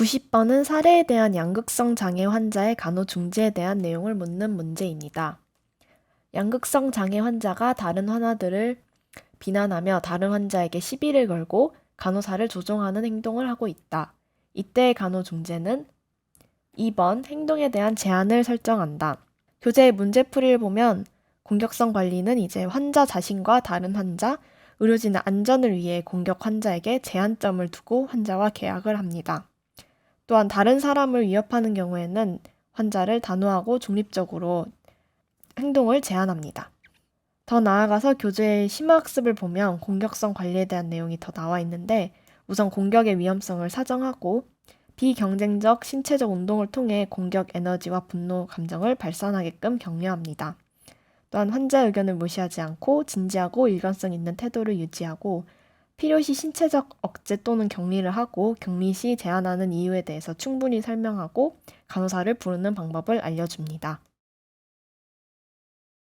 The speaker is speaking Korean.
90번은 사례에 대한 양극성 장애 환자의 간호 중지에 대한 내용을 묻는 문제입니다. 양극성 장애 환자가 다른 환자들을 비난하며 다른 환자에게 시비를 걸고 간호사를 조종하는 행동을 하고 있다. 이때의 간호 중재는 2번 행동에 대한 제한을 설정한다. 교재의 문제풀이를 보면 공격성 관리는 이제 환자 자신과 다른 환자, 의료진의 안전을 위해 공격 환자에게 제한점을 두고 환자와 계약을 합니다. 또한 다른 사람을 위협하는 경우에는 환자를 단호하고 중립적으로 행동을 제한합니다. 더 나아가서 교재의 심화학습을 보면 공격성 관리에 대한 내용이 더 나와 있는데 우선 공격의 위험성을 사정하고 비경쟁적 신체적 운동을 통해 공격 에너지와 분노 감정을 발산하게끔 격려합니다. 또한 환자 의견을 무시하지 않고 진지하고 일관성 있는 태도를 유지하고 필요시 신체적 억제 또는 격리를 하고 격리 시 제한하는 이유에 대해서 충분히 설명하고 간호사를 부르는 방법을 알려줍니다.